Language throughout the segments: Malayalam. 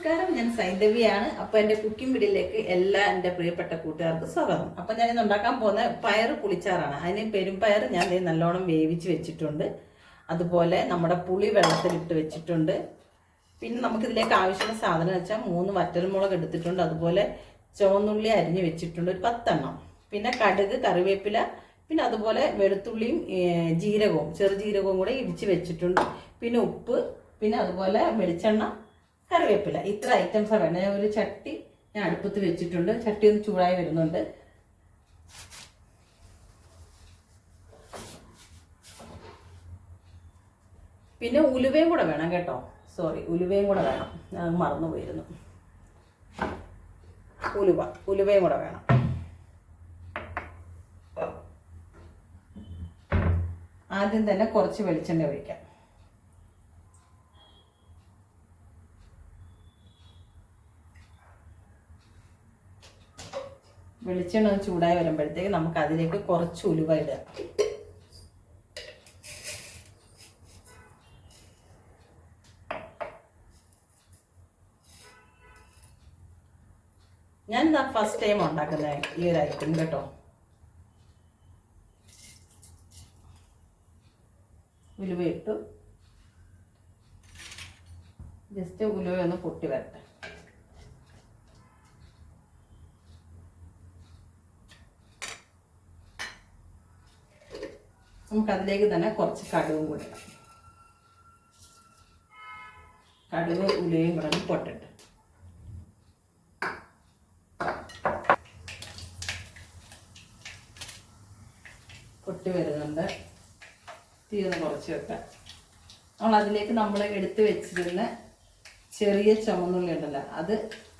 നമസ്കാരം ഞാൻ സൈന്ധവിയാണ് അപ്പൊ എന്റെ കുക്കിംഗ് വീഡിയോയിലേക്ക് എല്ലാ എന്റെ പ്രിയപ്പെട്ട കൂട്ടുകാർക്ക് സ്വാഗതം. അപ്പൊ ഞാൻ ഇന്ന് ഉണ്ടാക്കാൻ പോകുന്ന പയർ പുളിച്ചാറാണ്. അതിന് പെരുംപയർ ഞാൻ നല്ലോണം വേവിച്ച് വെച്ചിട്ടുണ്ട്. അതുപോലെ നമ്മുടെ പുളി വെള്ളത്തിലിട്ട് വെച്ചിട്ടുണ്ട്. പിന്നെ നമുക്ക് ഇതിലേക്ക് ആവശ്യമുള്ള സാധനം വെച്ചാൽ മൂന്ന് വറ്റൽമുളക് എടുത്തിട്ടുണ്ട്. അതുപോലെ ചുവന്നുള്ളി അരിഞ്ഞ് വെച്ചിട്ടുണ്ട്. ഒരു പത്തെണ്ണം. പിന്നെ കടുക് കറിവേപ്പില പിന്നെ അതുപോലെ വെളുത്തുള്ളിയും ജീരകവും ചെറുജീരകവും കൂടെ ഇടിച്ച് വെച്ചിട്ടുണ്ട്. പിന്നെ ഉപ്പ് പിന്നെ അതുപോലെ വെളിച്ചെണ്ണ കറിവേപ്പില. ഇത്ര ഐറ്റംസ് വേണ്ടത് ഞാൻ ഒരു ചട്ടി ഞാൻ അടുപ്പത്ത് വെച്ചിട്ടുണ്ട്. ചട്ടി ഒന്ന് ചൂടായി വരുന്നുണ്ട്. പിന്നെ ഉലുവയും കൂടെ വേണം കേട്ടോ. സോറി ഉലുവയും കൂടെ വേണം. ഞാൻ മറന്നു പോയിരുന്നു. ഉലുവ ഉലുവയും കൂടെ വേണം. ആദ്യം തന്നെ കുറച്ച് വെളിച്ചെണ്ണ ഒഴിക്കാം. വെളിച്ചെണ്ണ ചൂടായി വരുമ്പോഴത്തേക്ക് നമുക്ക് അതിലേക്ക് കുറച്ച് ഉലുവ ഇടുക. ഞാൻ ഇതാ ഫസ്റ്റ് ടൈം ഉണ്ടാക്കുന്നത് ഈ ഒരു ഐറ്റം കേട്ടോ ഉലുവ ഇട്ടു. ജസ്റ്റ് ഉലുവ ഒന്ന് പൊട്ടി വരട്ടെ. നമുക്ക് അതിലേക്ക് തന്നെ കുറച്ച് കടുവും കൂടെ കടുവ് ഉലയും കൂടെ പൊട്ടിട്ട്. പൊട്ടി വരുന്നുണ്ട്. തീ ഒന്ന് കുറച്ച് വെക്കാം. നമ്മൾ അതിലേക്ക് നമ്മൾ എടുത്ത് വെച്ചിരുന്ന ചെറിയ ചുമന്നുള്ളി ഉണ്ടല്ലോ അത്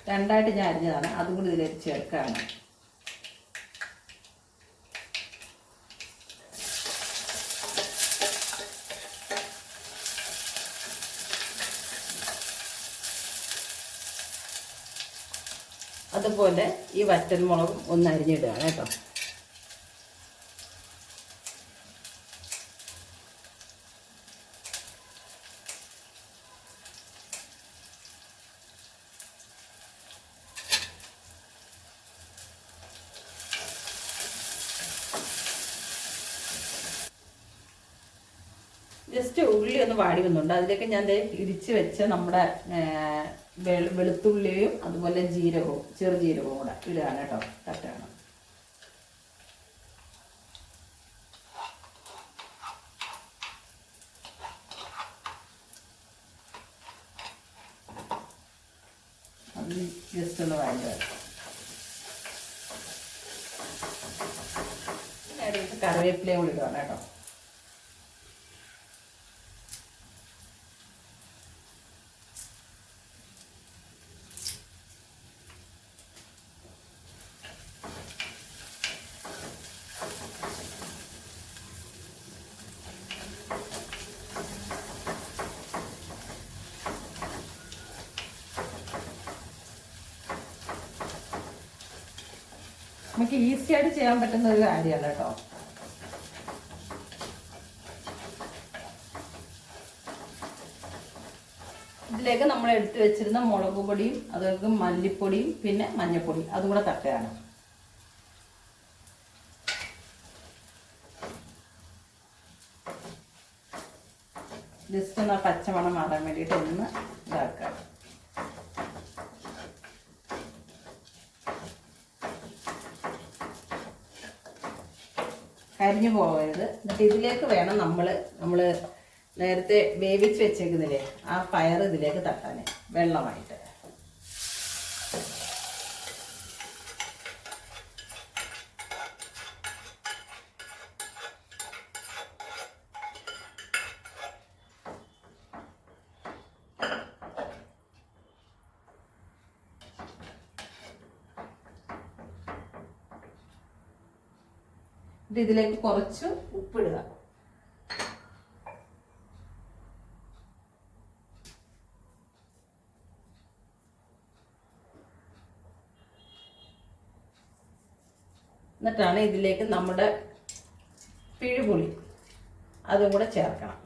രണ്ടായിട്ട് ഞാൻ അരിഞ്ഞതാണ്. അതും കൂടി ഇതിലേക്ക് ചേർക്കുകയാണ്. അതുപോലെ ഈ വറ്റൽ മുളകും ഒന്ന് അരിഞ്ഞിടുകയാണ് കേട്ടോ. ജസ്റ്റ് ഉള്ളി ഒന്ന് വാടി വന്നുണ്ട് അതിലേക്ക് ഞാൻ ദേ വെച്ച് നമ്മുടെ വെളുത്തുള്ളിയും അതുപോലെ ജീരകവും ചെറുജീരകവും കൂടെ ഇടുകയാണ് കേട്ടോ. തട്ടാണ്. അത് ജസ്റ്റ് ഒന്ന് പിന്നെ കറിവേപ്പിലയും കൂടി ഇടുകയാണ് കേട്ടോ. നമുക്ക് ഈസി ആയിട്ട് ചെയ്യാൻ പറ്റുന്ന ഒരു കാര്യമല്ല കേട്ടോ. ഇതിലേക്ക് നമ്മൾ എടുത്തു വെച്ചിരുന്ന മുളക് പൊടിയും അതുപോലെ മല്ലിപ്പൊടിയും പിന്നെ മഞ്ഞൾപ്പൊടി അതും കൂടെ തട്ടുകയാണ് ജസ്റ്റ് ഒന്ന് പച്ചമണം മാറാൻ വേണ്ടിയിട്ട് ഒന്ന് ഇതാക്കാം. കരിഞ്ഞു പോകരുത്. എന്നിട്ട് ഇതിലേക്ക് വേണം നമ്മൾ നമ്മൾ നേരത്തെ വേവിച്ച് വെച്ചേക്കുന്നില്ലേ ആ പയർ ഇതിലേക്ക് തട്ടാൻ വെള്ളമായിട്ട്. എന്നിട്ട് ഇതിലേക്ക് കുറച്ച് ഉപ്പിടുക. എന്നിട്ടാണ് ഇതിലേക്ക് നമ്മുടെ പിഴുപുളി. അതും കൂടെ ചേർക്കണം.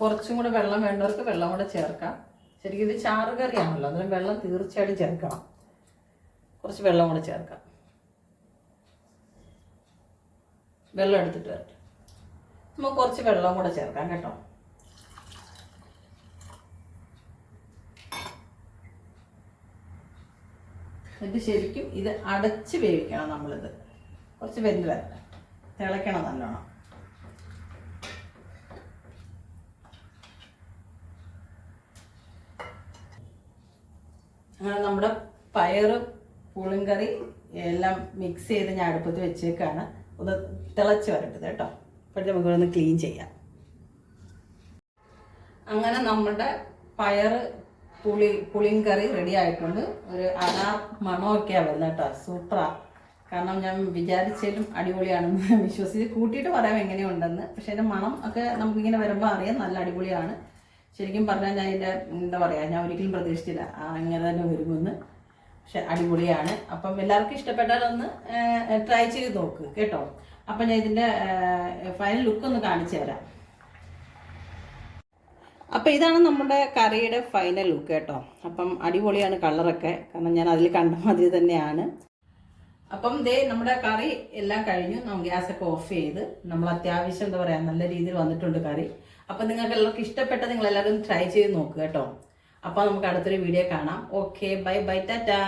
കുറച്ചും കൂടെ വെള്ളം വേണ്ടവർക്ക് വെള്ളം കൂടെ ചേർക്കാം. ശരിക്കും ഇത് ചാറ് കറിയാണല്ലോ അന്നേരം വെള്ളം തീർച്ചയായിട്ടും ചേർക്കണം കുറച്ച് വെള്ളം കൂടെ ചേർക്കാം. വെള്ളം എടുത്തിട്ട് വരട്ടെ. നമുക്ക് കുറച്ച് വെള്ളം കൂടെ ചേർക്കാം കേട്ടോ. എന്നിട്ട് ശരിക്കും ഇത് അടച്ച് വേവിക്കണം നമ്മളിത്. കുറച്ച് വെന്ത് വരട്ടെ. തിളയ്ക്കണം നല്ലോണം. അങ്ങനെ നമ്മുടെ പയറും പുളിങ്കറി എല്ലാം മിക്സ് ചെയ്ത് ഞാൻ അടുപ്പത്ത് വെച്ചേക്കാണ്. ഒന്ന് തിളച്ച് വരട്ടത് കേട്ടോ. അപ്പോഴത്തെ നമുക്കൊന്ന് ക്ലീൻ ചെയ്യാം. അങ്ങനെ നമ്മുടെ പയർ പുളി പുളിങ്കറി റെഡി ആയിട്ടുണ്ട്. ഒരു അനാർ മണമൊക്കെയാണ് വരുന്നത് കേട്ടോ. സൂപ്പറാ. കാരണം ഞാൻ വിചാരിച്ചാലും അടിപൊളിയാണെന്ന് വിശ്വസിച്ച് കൂട്ടിയിട്ട് പറയാം എങ്ങനെയുണ്ടെന്ന്. പക്ഷേ അതിന്റെ മണം ഒക്കെ നമുക്കിങ്ങനെ വരുമ്പോൾ അറിയാം. നല്ല അടിപൊളിയാണ്. ശരിക്കും പറഞ്ഞാൽ ഞാൻ എന്റെ എന്താ പറയുക ഞാൻ ഒരിക്കലും പ്രതീക്ഷിച്ചില്ല. അങ്ങനെ തന്നെ വരുമെന്ന് പക്ഷെ അടിപൊളിയാണ്. അപ്പം എല്ലാവർക്കും ഇഷ്ടപ്പെട്ടാൽ ഒന്ന് ട്രൈ ചെയ്ത് നോക്ക് കേട്ടോ. അപ്പം ഞാൻ ഇതിന്റെ ഫൈനൽ ലുക്ക് ഒന്ന് കാണിച്ചു തരാം. അപ്പം ഇതാണ് നമ്മുടെ കറിയുടെ ഫൈനൽ ലുക്ക് കേട്ടോ. അപ്പം അടിപൊളിയാണ് കളറൊക്കെ. കാരണം ഞാൻ അതിൽ കണ്ട മതി തന്നെയാണ്. അപ്പം ദേ നമ്മുടെ കറി എല്ലാം കഴിഞ്ഞു. നമ്മൾ ഗ്യാസൊക്കെ ഓഫ് ചെയ്ത്. നമ്മൾ അത്യാവശ്യം എന്താ പറയുക നല്ല രീതിയിൽ വന്നിട്ടുണ്ട് കറി. അപ്പം നിങ്ങൾക്ക് എല്ലാവർക്കും ഇഷ്ടപ്പെട്ട നിങ്ങൾ എല്ലാവരും ട്രൈ ചെയ്ത് നോക്കുക കേട്ടോ. അപ്പോൾ നമുക്ക് അടുത്തൊരു വീഡിയോ കാണാം. Okay bye bye Tata